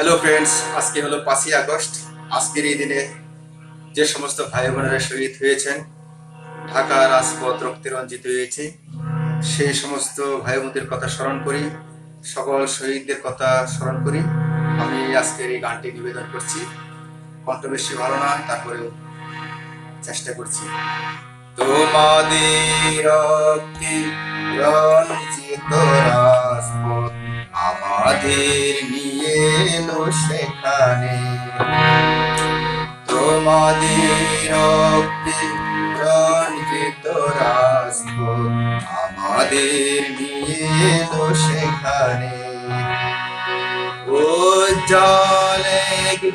Hello friends আজকে হলো পাঁচই আগস্ট। আজকের এই দিনে যে সমস্ত ভাই বোনেরা শহীদ হয়েছেন, ঢাকা রাজপথ রক্তে রঞ্জিত হয়েছে, সেই সমস্ত ভাই বোনদের কথা স্মরণ করি, সকল শহীদদের কথা স্মরণ করি। আমি আজকের এই গানটি নিবেদন করছি। কণ্ঠ বেশি ভালো না, তারপরেও চেষ্টা করছি। তোমাদের আমাদের নিয়ে এলো সেখানে। তোমাদের রঞ্জিত রাজপথ আমাদের নিয়ে এলো সেখানে। ও জলে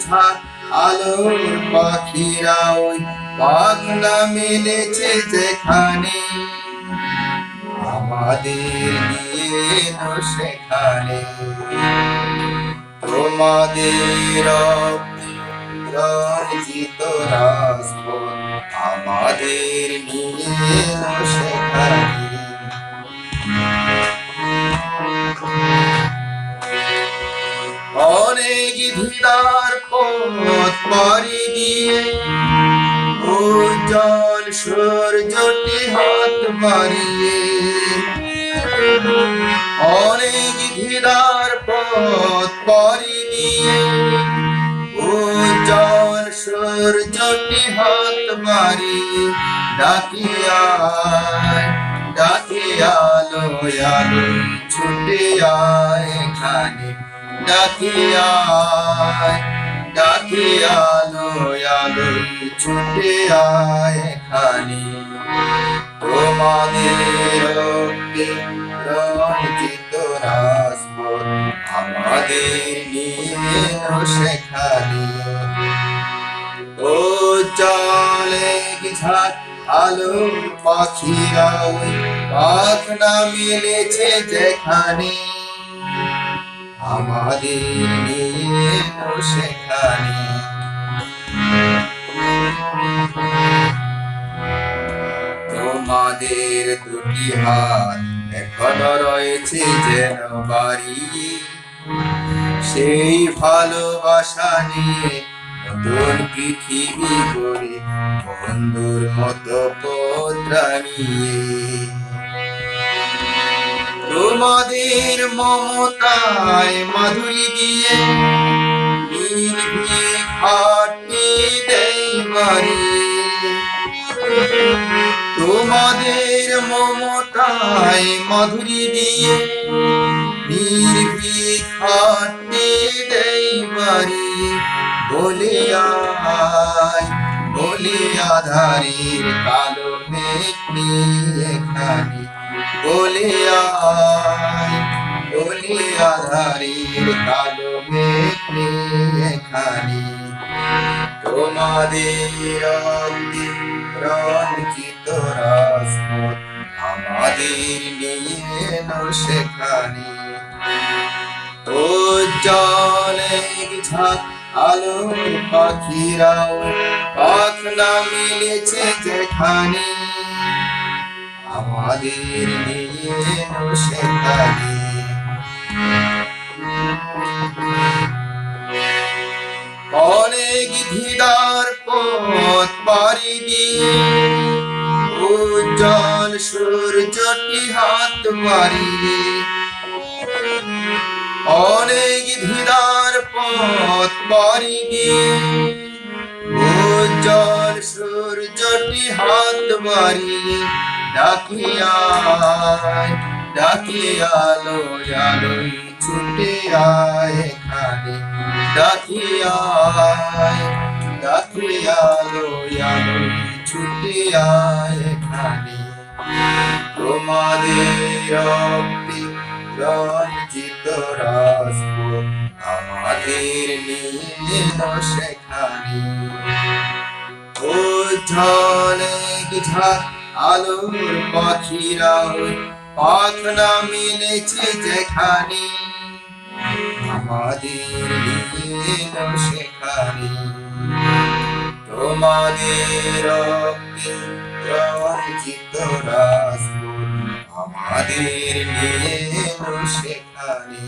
ঝাঁক আলোর পাখিরা ওই পাখনা মেলেছে যেখানে। আমাদের নিয়ে এলো সেখানে। তোমাদের রঞ্জিত আমাদের নিয়ে সেখানে অনেক ধিদার পথ পাড়ি দিয়ে উজ্জ্বল সূর্যটি হাত বাড়িয়ে সূর্যটি হাত বাড়িয়ে ডাকিয়ায় ডাকিয়ালো আলো ছুটে আয় এখানে। ডাকিয়ায় ডাকিয়ালো আলো ছুটে আয় এখানে। তোমাদের রঞ্জিত রাজপথ আমাদের নিয়ে সেখানে। ঝাঁক আলো পাখিরা ওই পাখনা মিলেছে যেখানে? আমাদের সেখানে। তোমাদের দুটি হাত এখনও রয়েছে যেন বাড়ি। সেই ভালোবাসা নিয়ে নতুন পৃথিবী গড়ে বন্ধুর মতো নিয়ে তোমাদের মমতায় মাধুরী দিয়ে তোমাদের মমতায় মাধুরী দিয়ে নির্ভীক হাটি দেই বাড়ি বলে আয় বলে আধারের কালো মেঘ নিয়ে এখানে বলে আয় বলে আধারের কালো মেঘ নিয়ে এখানে তোমাদের রঞ্জিত রাজপথ আমাদের নিয়ে সেখানে। ও জলে ঝাঁক আলো পাখিরাও পাখনা মিলেছে যেখানে। আমাদের নিয়ে সেখানে। অনেক ধিদার পথ দিয়ে উজ্জ্বল সূর্যটি হাত মারিয়ে পথ দিয়ে উজ্জ্বল সূর্যটি হাত মারিয়ে ডাকিয়ায় ডাকিয়ালো আলোয় ছুটে আয় এখানে। ডাকিয়ায় ডাকিয়ালো আলোয় ছুটে আয় এখানে। তোমাদের রক্তে রঞ্জিত রাজপথ আমাদের নিয়ে এলো সেখানে ঝলক ঝাঁক আলোর পাখিরা ওই পাখনা মিলেছে যেখানে। আমাদের নিয়ে এলো সেখানে তোমাদের রক্তে রঞ্জিত আমাদের নিয়ে সেখানে